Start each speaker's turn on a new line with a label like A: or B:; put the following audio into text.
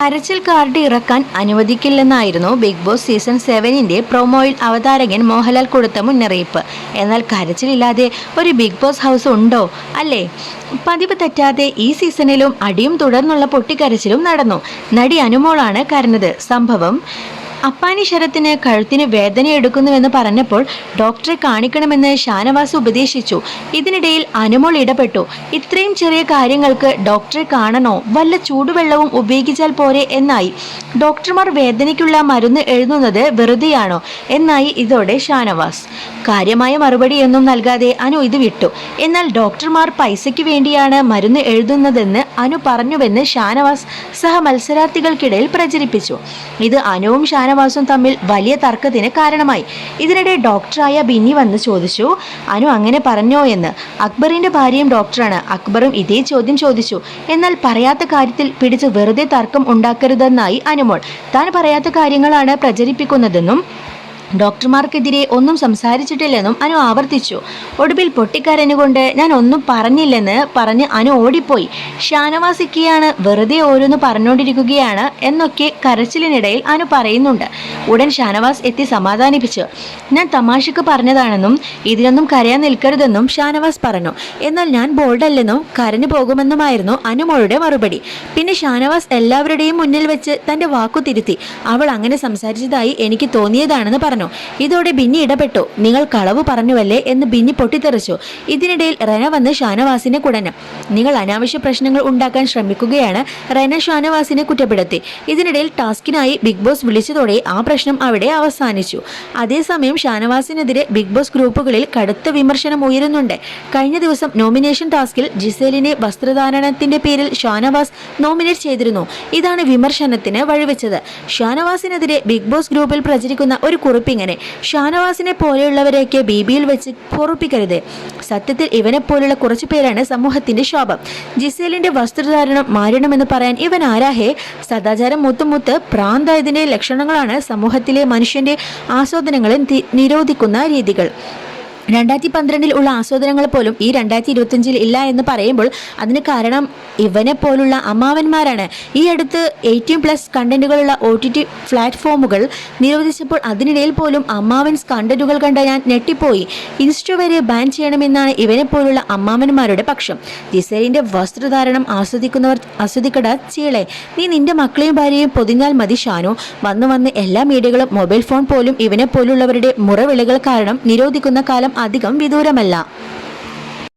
A: കരച്ചിൽ കാർഡ് ഇറക്കാൻ അനുവദിക്കില്ലെന്നായിരുന്നു ബിഗ് ബോസ് സീസൺ സെവനിന്റെ പ്രൊമോയിൽ അവതാരകൻ മോഹൻലാൽ കൊടുത്ത മുന്നറിയിപ്പ്. എന്നാൽ കരച്ചിലില്ലാതെ ഒരു ബിഗ് ബോസ് ഹൗസ് ഉണ്ടോ? അല്ലേ? പതിവ് തെറ്റാതെ ഈ സീസണിലും അടിയും തുടർന്നുള്ള പൊട്ടിക്കരച്ചിലും നടന്നു. നടി അനുമോളാണ് കരഞ്ഞത്. സംഭവം അപ്പാനി ശരത്തിന് കഴുത്തിന് വേദനയെടുക്കുന്നുവെന്ന് പറഞ്ഞപ്പോൾ ഡോക്ടറെ കാണിക്കണമെന്ന് ഷാനവാസ് ഉപദേശിച്ചു. ഇതിനിടയിൽ അനുമോൾ ഇടപെട്ടു. ഇത്രയും ചെറിയ കാര്യങ്ങൾക്ക് ഡോക്ടറെ കാണണോ? വല്ല ചൂടുവെള്ളവും ഉപയോഗിച്ചാൽ പോരെ എന്നായി. ഡോക്ടർമാർ വേദനയ്ക്കുള്ള മരുന്ന് എഴുതുന്നത് വെറുതെയാണോ? എന്നായി ഇതോടെ ഷാനവാസ്. കാര്യമായ മറുപടിയൊന്നും നൽകാതെ അനു ഇത് വിട്ടു. എന്നാൽ ഡോക്ടർമാർ പൈസയ്ക്ക് വേണ്ടിയാണ് മരുന്ന് എഴുതുന്നതെന്ന് അനു പറഞ്ഞുവെന്ന് ഷാനവാസ് സഹ മത്സരാർത്ഥികൾക്കിടയിൽ പ്രചരിപ്പിച്ചു. ഇത് അനുവും ഷാനവാസും തമ്മിൽ വലിയ തർക്കത്തിന് കാരണമായി. ഇതിനിടെ ഡോക്ടറായ ബിന്നി വന്ന് ചോദിച്ചു അനു അങ്ങനെ പറഞ്ഞോ എന്ന്? അക്ബറിന്റെ ഭാര്യയും ഡോക്ടറാണ് അക്ബറും ഇതേ ചോദ്യം ചോദിച്ചു. എന്നാൽ പറയാത്ത കാര്യത്തിൽ പിടിച്ച് വെറുതെ തർക്കം ഉണ്ടാക്കരുതെന്നായി അനുമോൾ. താൻ പറയാത്ത കാര്യങ്ങളാണ് പ്രചരിപ്പിക്കുന്നതെന്നും ഡോക്ടർമാർക്കെതിരെ ഒന്നും സംസാരിച്ചിട്ടില്ലെന്നും അനു ആവർത്തിച്ചു. ഒടുവിൽ പൊട്ടിക്കരഞ്ഞുകൊണ്ട് ഞാൻ ഒന്നും പറഞ്ഞില്ലെന്ന് പറഞ്ഞ് അനു ഓടിപ്പോയി. ഷാനവാസിക്കയാണ് വെറുതെ ഓരോന്ന് പറഞ്ഞുകൊണ്ടിരിക്കുകയാണ് എന്നൊക്കെ കരച്ചിലിനിടയിൽ അനു പറയുന്നുണ്ട്. ഉടൻ ഷാനവാസ് എത്തി സമാധാനിപ്പിച്ചു. ഞാൻ തമാശക്ക് പറഞ്ഞതാണെന്നും ഇതിനൊന്നും കരയാൻ നിൽക്കരുതെന്നും ഷാനവാസ് പറഞ്ഞു. എന്നാൽ ഞാൻ ബോൾഡല്ലെന്നും കരഞ്ഞു പോകുമെന്നുമായിരുന്നു അനുമോളുടെ മറുപടി. പിന്നെ ഷാനവാസ് എല്ലാവരുടെയും മുന്നിൽ വെച്ച് തന്റെ വാക്കു തിരുത്തി. അവൾ അങ്ങനെ സംസാരിച്ചതായി എനിക്ക് തോന്നിയതാണെന്ന് പറഞ്ഞു. ഇതോടെ ബിന്നി ഇടപെട്ടു. നിങ്ങൾ കളവ് പറഞ്ഞുവല്ലേ? എന്ന് ബിന്നി പൊട്ടിത്തെറിച്ചു. ഇതിനിടയിൽ റെന വന്ന് ഷാനവാസിനെ കുടഞ്ഞു. നിങ്ങൾ അനാവശ്യ പ്രശ്നങ്ങൾ ഉണ്ടാക്കാൻ ശ്രമിക്കുകയാണ്. റെന ഷാനവാസിനെ കുറ്റപ്പെടുത്തി. ഇതിനിടയിൽ ടാസ്കിനായി ബിഗ് ബോസ് വിളിച്ചതോടെ ആ പ്രശ്നം അവിടെ അവസാനിച്ചു. അതേസമയം ഷാനവാസിനെതിരെ ബിഗ് ബോസ് ഗ്രൂപ്പുകളിൽ കടുത്ത വിമർശനം ഉയരുന്നുണ്ട്. കഴിഞ്ഞ ദിവസം നോമിനേഷൻ ടാസ്കിൽ ജിസേലിനെ വസ്ത്രധാരണത്തിന്റെ പേരിൽ ഷാനവാസ് നോമിനേറ്റ് ചെയ്തിരുന്നു. ഇതാണ് വിമർശനത്തിന് വഴിവെച്ചത്. ഷാനവാസിനെതിരെ ബിഗ് ബോസ് ഗ്രൂപ്പിൽ പ്രചരിക്കുന്ന ഒരു കുറിപ്പിങ്ങനെ ഷാനവാസിനെ പോലെയുള്ളവരെയൊക്കെ ബി ബിയിൽ വെച്ച് പൊറുപ്പിക്കരുത്. സത്യത്തിൽ ഇവനെ പോലുള്ള കുറച്ചു പേരാണ് സമൂഹത്തിന്റെ ശോഭം ജിസേലിന്റെ വസ്ത്രധാരണം മാറണമെന്ന് പറയാൻ ഇവൻ ആരാഹേ സദാചാരം മുത്തുമുത്ത് പ്രാന്തായതിന്റെ ലക്ഷണങ്ങളാണ് സമൂഹത്തിലെ മനുഷ്യന്റെ ആസ്വാദനങ്ങളെ നിരോധിക്കുന്ന രീതികൾ. രണ്ടായിരത്തി പന്ത്രണ്ടിൽ ഉള്ള ആസ്വാദനങ്ങൾ പോലും ഈ രണ്ടായിരത്തി ഇരുപത്തിയഞ്ചിൽ ഇല്ല എന്ന് പറയുമ്പോൾ അതിന് കാരണം ഇവനെ പോലുള്ള അമ്മാവന്മാരാണ്. ഈ അടുത്ത് എയ്റ്റീൻ പ്ലസ് കണ്ടന്റുകളുള്ള ഒ ടി ടി പ്ലാറ്റ്ഫോമുകൾ നിരോധിച്ചപ്പോൾ അതിനിടയിൽ പോലും അമ്മാവൻസ് കണ്ടന്റുകൾ കണ്ട ഞാൻ ഞെട്ടിപ്പോയി. ഇൻസ്റ്റ വരെ ബാൻ ചെയ്യണമെന്നാണ് ഇവനെ പോലുള്ള അമ്മാവന്മാരുടെ പക്ഷം. ജിസേലിന്റെ വസ്ത്രധാരണം ആസ്വദിക്കുന്നവർ ആസ്വദിക്കട ചീളെ നീ നിന്റെ മക്കളെയും ഭാര്യയും പൊതിഞ്ഞാൽ മതി ഷാനു. വന്ന് വന്ന് എല്ലാ മീഡിയകളും മൊബൈൽ ഫോൺ പോലും ഇവനെ പോലുള്ളവരുടെ മുറവിളികൾ കാരണം നിരോധിക്കുന്ന കാലം അധികം വിദൂരമല്ല.